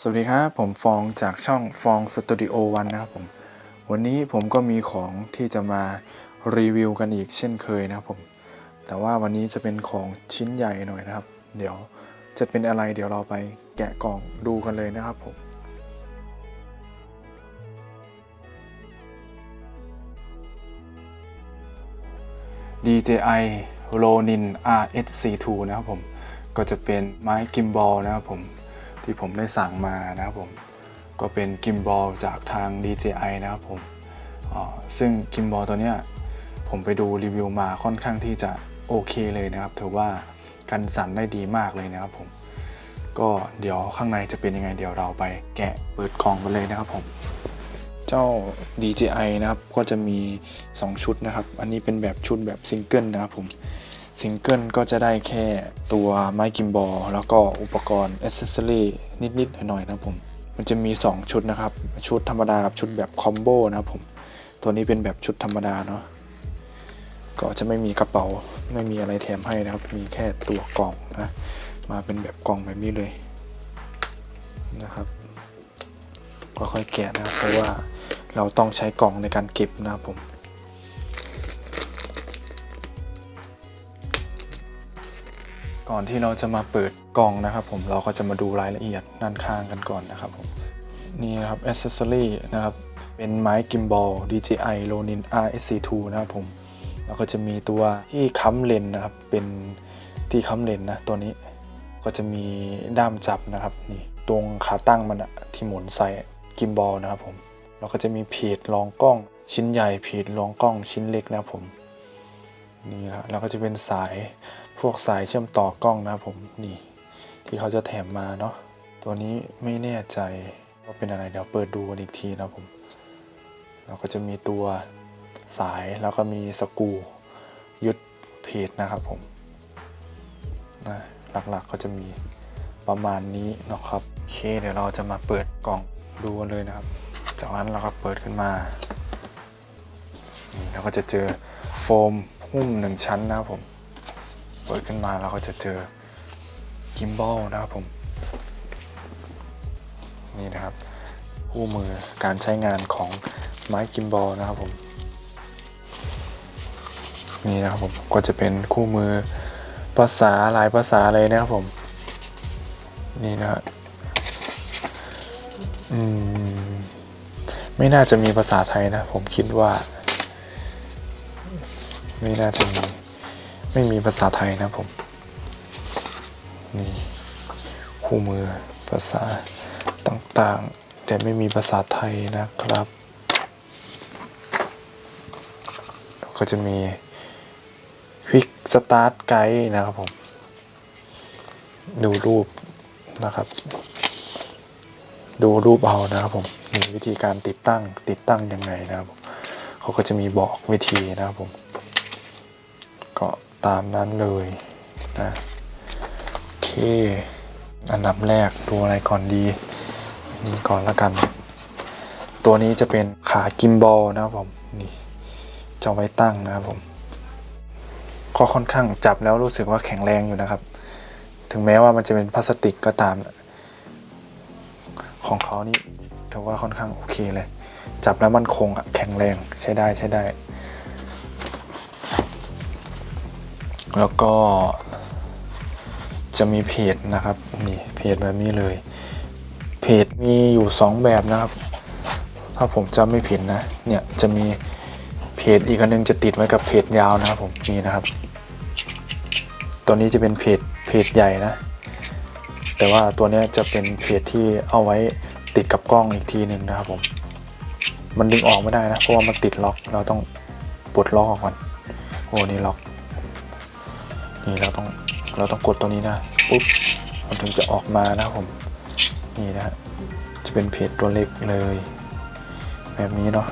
สวัสดีครับ ผมฟองจากช่องฟองสตูดิโอวันนะครับผม วันนี้ผมก็มีของที่จะมารีวิวกันอีกเช่นเคยนะครับผม แต่ว่าวันนี้จะเป็นของชิ้นใหญ่หน่อยนะครับ เดี๋ยวจะเป็นอะไรเดี๋ยวเราไปแกะกล่องดูกันเลยนะครับผม DJI Ronin RS42 นะครับผม ก็จะเป็นไม้กิมบอลนะครับผม ที่ผมได้สั่งมานะครับผมก็เป็นกิมบอลจากทาง DJI นะครับผมซึ่งกิมบอลตัวเนี้ยผมไปดูรีวิวมาค่อนข้างที่จะโอเคเลยนะครับถือว่ากันสั่นได้ดีมากเลยนะครับผมก็เดี๋ยวข้างในจะเป็นยังไงเดี๋ยวเราไปแกะเปิดกล่องกันเลยนะครับผมเจ้า DJI นะครับก็จะมี 2 ชุดนะครับ อันนี้เป็นแบบชุดแบบซิงเกิลนะครับผม ซิงเกิลก็จะได้แค่ตัวไม้กิมบอลแล้วก็อุปกรณ์อ c เซสซอรี่นิดๆหน่อยๆนะผม มันจะมี 2 ชุดนะครับ ชุดธรรมดากับชุดแบบคอมโบนะครับผม ตัวนี้เป็นแบบชุดธรรมดาเนาะก็จะไม่มีกระเป๋าไม่มีอะไรแถมให้นะครับ มีแค่ตัวกล่องนะมาเป็นแบบกล่องแบบนี้เลยนะครับก็ค่อยแกะนะครับเพราะว่าเราต้องใช้กล่องในการเก็บนะครับผม ก่อนที่เราจะมาเปิดกล่องนะครับผมเราก็จะมาดูรายละเอียดด้านข้างกันก่อนนะครับผมนี่นะครับอ c เซสซอรี่นะครับเป็นไม้กิมบอล DJI Ronin RSC2 นะครับผมแล้วก็จะมีตัวที่ค้ำเลนส์นะครับเป็นที่ค้ำเลนส์นะตัวนี้ก็จะมีด้ามจับนะครับนี่ตรงขาตั้งมันอะที่หมุนใส่กิมบอลนะครับผมแล้วก็จะมีเพจรองกล้องชิ้นใหญ่เพจรองกล้องชิ้นเล็กนะครับผมนี่นะแล้วก็จะเป็นสาย พวกสายเชื่อมต่อกล้องนะครับผมนี่ที่เขาจะแถมมาเนาะตัวนี้ไม่แน่ใจว่าเป็นอะไรเดี๋ยวเปิดดูกันอีกทีนะผมแล้วก็จะมีตัวสายแล้วก็มีสกูยึดเพจนะครับผมนะหลักๆก็จะมีประมาณนี้เนาะครับโอเคเดี๋ยวเราจะมาเปิดกล่องดูเลยนะครับ จากนั้นเราก็เปิดขึ้นมานี่เราก็จะเจอโฟมหุ้มหนึ่งชั้นนะครับผม เปิดขึ้นมาเราก็จะเจอกิมบอลนะครับผม นี่นะครับคู่มือการใช้งานของไม้กิมบอลนะครับผม นี่นะครับผมก็จะเป็นคู่มือภาษาหลายภาษาเลยนะครับผม นี่นะฮะอืม ไม่น่าจะมีภาษาไทยนะ ผมคิดว่า ไม่น่าจะมี ไม่มีภาษาไทยนะผมนี่คู่มือภาษาต่างๆ แต่ไม่มีภาษาไทยนะครับ ก็จะมี Quick Start Guide นะครับผม ดูรูปนะครับ ดูรูปเอานะครับผมมีวิธีการติดตั้งติดตั้งยังไงนะครับเขาก็จะมีบอกวิธีนะครับผม ตามนั้นเลยนะโอเค อันดับแรกดูอะไรก่อนดี นี่ก่อนละกัน ตัวนี้จะเป็นขากิมบอลนะครับผม นี่จะไว้ตั้งนะครับผมก็ค่อนข้างจับแล้วรู้สึกว่าแข็งแรงอยู่นะครับ ถึงแม้ว่ามันจะเป็นพลาสติกก็ตาม ของเขานี่ถือว่าค่อนข้างโอเคเลย จับแล้วมันคงอะแข็งแรงใช้ได้ใช้ได้ แล้วก็จะมีเพจนะครับนี่เพจแบบนี้เลย เพจมีอยู่ 2 แบบนะครับ ถ้าผมจำไม่ผิดนะ เนี่ยจะมีเพจอีกอันนึงจะติดไว้กับเพจยาวนะครับผมนี่นะครับ ตัวนี้จะเป็นเพจเพจใหญ่นะ แต่ว่าตัวนี้จะเป็นเพจที่เอาไว้ติดกับกล้องอีกทีหนึ่งนะครับผม มันดึงออกไม่ได้นะเพราะว่ามันติดล็อกเราต้องปลดล็อกออกก่อนโอ้นี่ล็อก นี่เราต้องเราต้องกดตัวนี้นะปุ๊บมันถึงจะออกมานะผมนี่นะฮะจะเป็นเพจตัวเล็กเลย แบบนี้เนาะ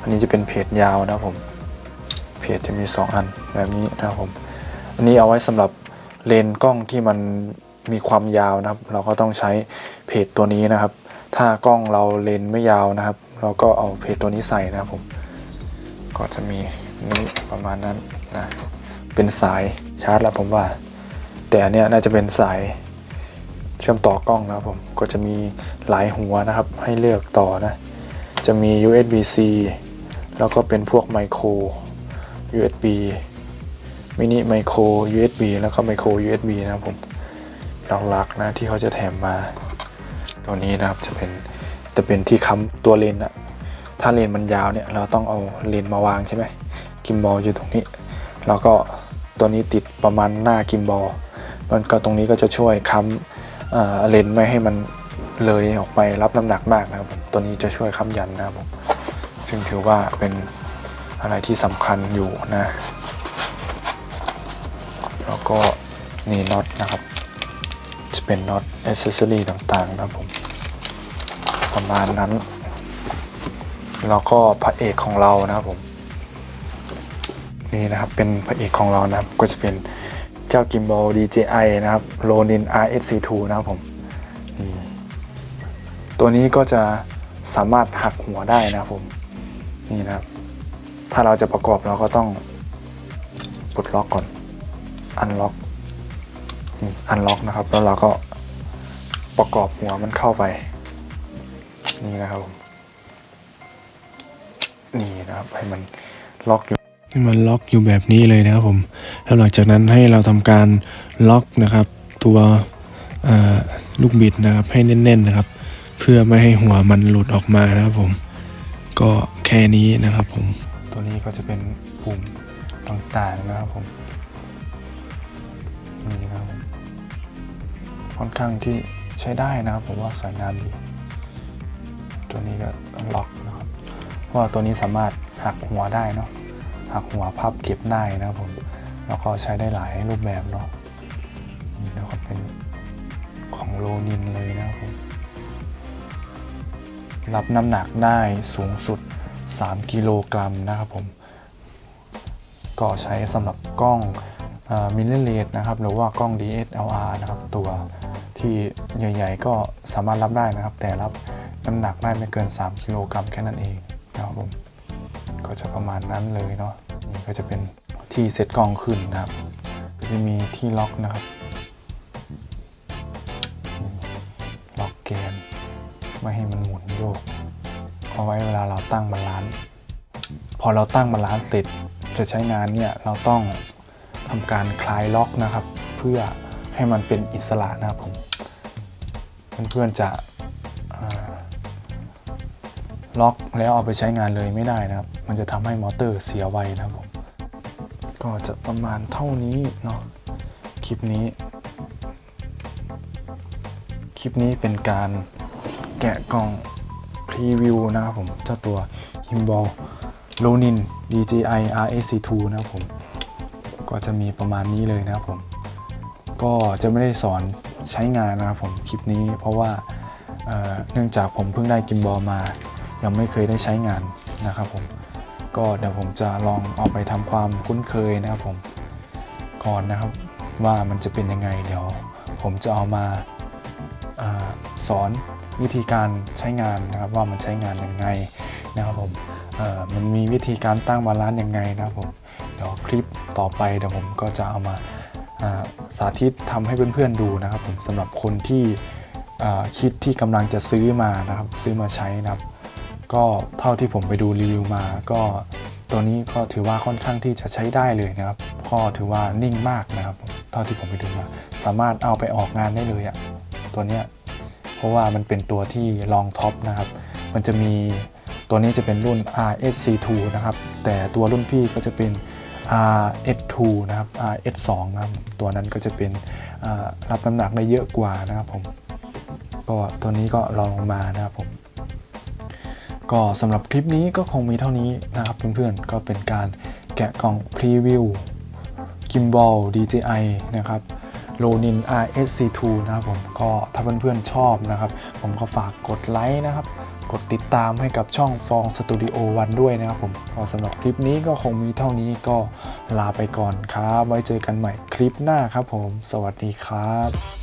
อันนี้จะเป็นเพจยาวนะผมเพจจะมี 2 อันแบบนี้นะผม อันนี้เอาไว้สำหรับเลนกล้องที่มันมีความยาวนะครับ เราก็ต้องใช้เพจตัวนี้นะครับ ถ้ากล้องเราเลนไม่ยาวนะครับ เราก็เอาเพจตัวนี้ใส่นะครับผม ก็จะมีนี้ประมาณนั้นนะ เป็นสายชาร์จแล้วผมว่า แต่อันเนี้ยน่าจะเป็นสายเชื่อมต่อกล้องนะครับผมก็จะมีหลายหัวนะครับ ให้เลือกต่อนะ จะมี USB-C แล้วก็เป็นพวกไมโคร USB มินิไมโคร USB แล้วก็ไมโคร USB นะครับผมหลักๆนะที่เขาจะแถมมา ตัวนี้นะครับจะเป็นจะเป็นที่ค้ำตัวเลนอะถ้าเลนมันยาวเนี่ยเราต้องเอาเลนมาวางใช่ไหมกิมบอลอยู่ตรงนี้ แล้วก็ ตัวนี้ติดประมาณหน้ากิมบอลมันก็ตรงนี้ก็จะช่วยค้ำเอ่อเลนไม่ให้มันเลยออกไปรับน้ำหนักมากนะครับ ตัวนี้จะช่วยค้ำยันนะครับผมซึ่งถือว่าเป็นอะไรที่สำคัญอยู่นะ แล้วก็นี่น็อตนะครับ จะเป็นน็อตอ c เซอรี่ต่างๆนะครับผม ประมาณนั้น แล้วก็พระเอกของเรานะครับผม นี่นะครับเป็นพระเอกของเรานะครับก็จะเป็นเจ้ากิมบอล DJI นะครับ Ronin RSC2 นะครับผมตัวนี้ก็จะสามารถหักหัวได้นะครับผมนี่นะครับ ถ้าเราจะประกอบเราก็ต้องปลดล็อกก่อนอันล็อกอันล็อกนะครับ แล้วเราก็ประกอบหัวมันเข้าไป นี่นะครับผมนี่นะครับให้มันล็อกอยู่ ให้มันล็อกอยู่แบบนี้เลยนะครับผม แล้วหลังจากนั้นให้เราทำการล็อกนะครับ ตัวลูกบิดนะครับ ให้แน่น ๆนะครับ เพื่อไม่ให้หัวมันหลุดออกมานะครับผม ก็แค่นี้นะครับผม ตัวนี้ก็จะเป็นปุ่มต่างๆนะครับผมนี่นะครับผมค่อนข้างที่ใช้ได้นะครับ ผมว่าสวยงามดีตัวนี้ก็ล็อกนะครับ เพราะว่าตัวนี้สามารถหักหัวได้เนาะ หักหัวพับเก็บได้นะครับผม แล้วก็ใช้ได้หลายรูปแบบเนาะนี่นะครับเป็นของโลนินเลยนะครับผมรับน้ำหนักได้สูงสุด 3 กิโลกรัมนะครับผม ก็ใช้สำหรับกล้องมิลเลเลสนะครับ หรือว่ากล้อง DSLR นะครับ ตัวที่ใหญ่ๆ ก็สามารถรับได้นะครับ แต่รับน้ำหนักได้ไม่เกิน 3 กิโลกรัมแค่นั้นเองนะครับผม ก็จะประมาณนั้นเลยเนาะนี่ก็จะเป็นที่เซตกองขึ้นนะครับ ก็จะมีที่ล็อกนะครับล็อกแกนไม่ให้มันหมุนโยกเอาไว้เวลาเราตั้งบาลานซ์พอเราตั้งบาลานซ์เสร็จจะใช้งานเนี่ยเราต้องทำการคลายล็อกนะครับ เพื่อให้มันเป็นอิสระนะครับผมเพื่อนๆจะอ่า ล็อกแล้วเอาไปใช้งานเลยไม่ได้นะครับ มันจะทำให้มอเตอร์เสียไวนะครับผม ก็จะประมาณเท่านี้เนาะคลิปนี้ คลิปนี้เป็นการแกะกล่องพรีวิวนะครับผม เจ้าตัว h i m b a l Ronin DJI RSC2 นะครับผม ก็จะมีประมาณนี้เลยนะครับผม ก็จะไม่ได้สอนใช้งานนะครับผมคลิปนี้เพราะว่าเอ่อเนื่องจากผมเพิ่งได้กิมบอลมา ยังไม่เคยได้ใช้งานนะครับผมก็เดี๋ยวผมจะลองเอาไปทำความคุ้นเคยนะครับผมก่อนนะครับว่ามันจะเป็นยังไงเดี๋ยว ผมจะเอามาอาสอนวิธีการใช้งานนะครับว่ามันใช้งานยังไงนะครับผมมันมีวิธีการตั้งบาลานซ์ยังไงนะครับผมเดี๋ยวคลิปต่อไปเดี๋ยวผมก็จะเอามาาสาธิตทำให้เพื่อนๆดูนะครับผมสำหรับคนที่คิดที่กำลังจะซื้อมานะครับซื้อมาใช้นะครับ ก็เท่าที่ผมไปดูรีวิวมา ก็ตัวนี้ก็ถือว่าค่อนข้างที่จะใช้ได้เลยนะครับก็ถือว่านิ่งมากนะครับ เท่าที่ผมไปดูมา สามารถเอาไปออกงานได้เลยอะตัวเนี้ยเพราะว่ามันเป็นตัวที่ลองท็อปนะครับ มันจะมีตัวนี้จะเป็นรุ่น RSC2 นะครับ แต่ตัวรุ่นพี่ก็จะเป็น RS2 นะครับ RS2 นะครับ ตัวนั้นก็จะเป็นรับน้ำหนักได้เยอะกว่านะครับผม ก็ตัวนี้ก็ลองลงมานะครับผม ก็สำหรับคลิปนี้ก็คงมีเท่านี้นะครับเพื่อนๆ ก็เป็นการแกะกล่องพรีวิว Gimbal DJI นะครับ Ronin RSC2 นะครับผมก็ถ้าเพื่อนๆชอบนะครับ ผมก็ฝากกดไลค์นะครับ กดติดตามให้กับช่องฟองสตูดิโอวันด้วยนะครับผมก็สำหรับคลิปนี้ก็คงมีเท่านี้ก็ลาไปก่อนครับ ไว้เจอกันใหม่คลิปหน้าครับผม สวัสดีครับ